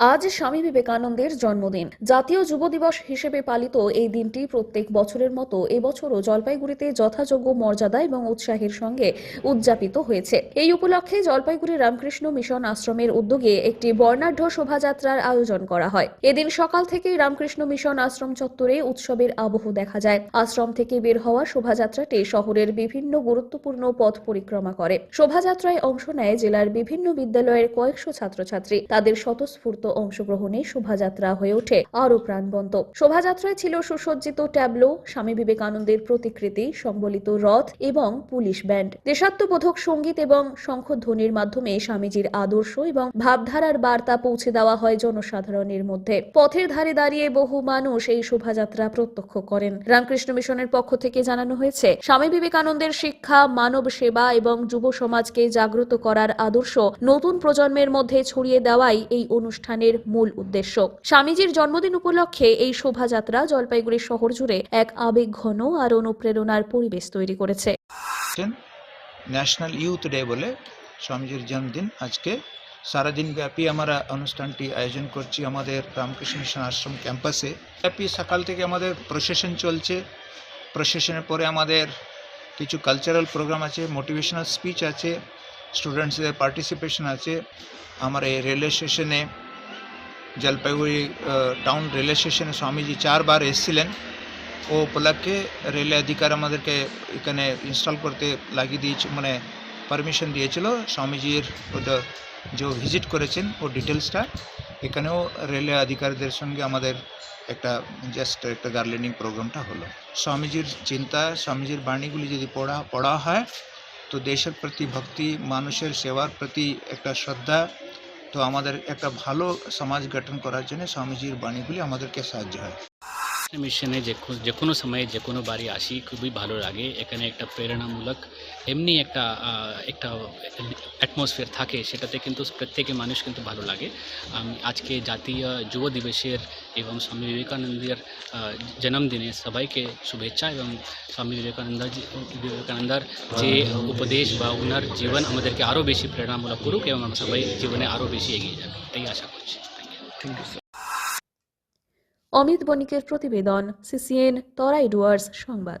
আজ স্বামী বিবেকানন্দের জন্মদিন। জাতীয় যুব দিবস হিসেবে পালিত এই দিনটি প্রত্যেক বছরের মতো এবছরও জলপাইগুড়িতে যথাযোগ্য মর্যাদা এবং উৎসাহের সঙ্গে উদযাপিত হয়েছে। এই উপলক্ষে জলপাইগুড়ি রামকৃষ্ণ মিশন আশ্রমের উদ্যোগে একটি বর্ণাঢ্য শোভাযাত্রার আয়োজন করা হয়। এদিন সকাল থেকেই রামকৃষ্ণ মিশন আশ্রম চত্বরে উৎসবের আবহ দেখা যায়। আশ্রম থেকে বের হওয়া শোভাযাত্রাটি শহরের বিভিন্ন গুরুত্বপূর্ণ পথ পরিক্রমা করে। শোভাযাত্রায় অংশ নেয় জেলার বিভিন্ন বিদ্যালয়ের কয়েকশো ছাত্রছাত্রী। তাদের স্বতঃস্ফূর্ত অংশগ্রহণে শোভাযাত্রা হয়ে ওঠে আরও প্রাণবন্ত। শোভাযাত্রায় ছিল সুসজ্জিত ট্যাবলো, স্বামী বিবেকানন্দের প্রতিকৃতি, সম্বলিত রথ এবং পুলিশ ব্যান্ড। দেশাত্মবোধক সংগীত এবং শঙ্খধ্বনির মাধ্যমে স্বামীজির আদর্শ এবং ভাবধারার বার্তা পৌঁছে দেওয়া হয় জনসাধারণের মধ্যে। পথের ধারে দাঁড়িয়ে বহু মানুষ এই শোভাযাত্রা প্রত্যক্ষ করেন। রামকৃষ্ণ মিশনের পক্ষ থেকে জানানো হয়েছে, স্বামী বিবেকানন্দের শিক্ষা, মানব সেবা এবং যুব সমাজকে জাগ্রত করার আদর্শ নতুন প্রজন্মের মধ্যে ছড়িয়ে দেওয়াই এই অনুষ্ঠানের মূল উদ্দেশ্য। স্বামীজির জন্মদিন উপলক্ষে এই শোভাযাত্রা জলপাইগুড়ি শহর জুড়ে এক আবেগঘন আর অনুপ্রেরণার পরিবেশ তৈরি করেছে। ন্যাশনাল ইউথ ডে বলে স্বামীজির জন্মদিন। আজকে সারাদিন ব্যাপী আমরা অনুষ্ঠানটি আয়োজন করছি আমাদের রামকৃষ্ণ মিশন আশ্রম ক্যাম্পাসে। ব্যাপী সকাল থেকে আমাদের প্রসেশন চলছে। প্রসেশনের পরে আমাদের কিছু কালচারাল প্রোগ্রাম আছে মোটিভেশনাল স্পিচ আছে স্টুডেন্টসদের পার্টিসিপেশন আছে। আমার এই রেলওয়ে স্টেশনে জলপাইগুড়ি টাউন রেলওয়ে স্টেশনে স্বামীজি চারবার এসেছিলেন ও উপলক্ষে রেল অধিকার আমাদেরকে এখানে ইনস্টল করতে লাগিয়ে দিয়েছে মানে পারমিশন দিয়েছিল স্বামীজির ওটা যে ভিজিট করেছেন ও ডিটেলসটা এখানেও রেলওয়ে আধিকারীদের সঙ্গে আমাদের একটা জাস্ট একটা গার্লেনিং প্রোগ্রামটা হলো স্বামীজির চিন্তা স্বামীজির বাণীগুলি যদি পড়া পড়া হয় তো দেশের প্রতি ভক্তি মানুষের সেবার প্রতি একটা শ্রদ্ধা তো আমাদের একটা ভালো সমাজ গঠন করার জন্য স্বামীজির বাণীগুলি আমাদেরকে সাহায্য হয়। মিশনে যে যে কোনো সময়ে যে কোনো বাড়ি আসি, খুবই ভালো লাগে। এখানে একটা প্রেরণামূলক, এমনি একটা একটা অ্যাটমসফিয়ার থাকে, সেটাতে কিন্তু প্রত্যেকে মানুষ কিন্তু ভালো লাগে। আজকে জাতীয় যুব দিবসের এবং স্বামী বিবেকানন্দের জন্মদিনে সবাইকে শুভেচ্ছা এবং স্বামী বিবেকানন্দ বিবেকানন্দার যে উপদেশ বা ওনার জীবন আমাদেরকে আরও বেশি প্রেরণামূলক করুক এবং আমরা সবাই জীবনে আরও বেশি এগিয়ে যাবে এটাই আশা করছি। থ্যাংক ইউ অমিত বণিকের প্রতিবেদন সিসিএন তরাই ডুয়ার্স সংবাদ।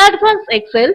Advanced Excel.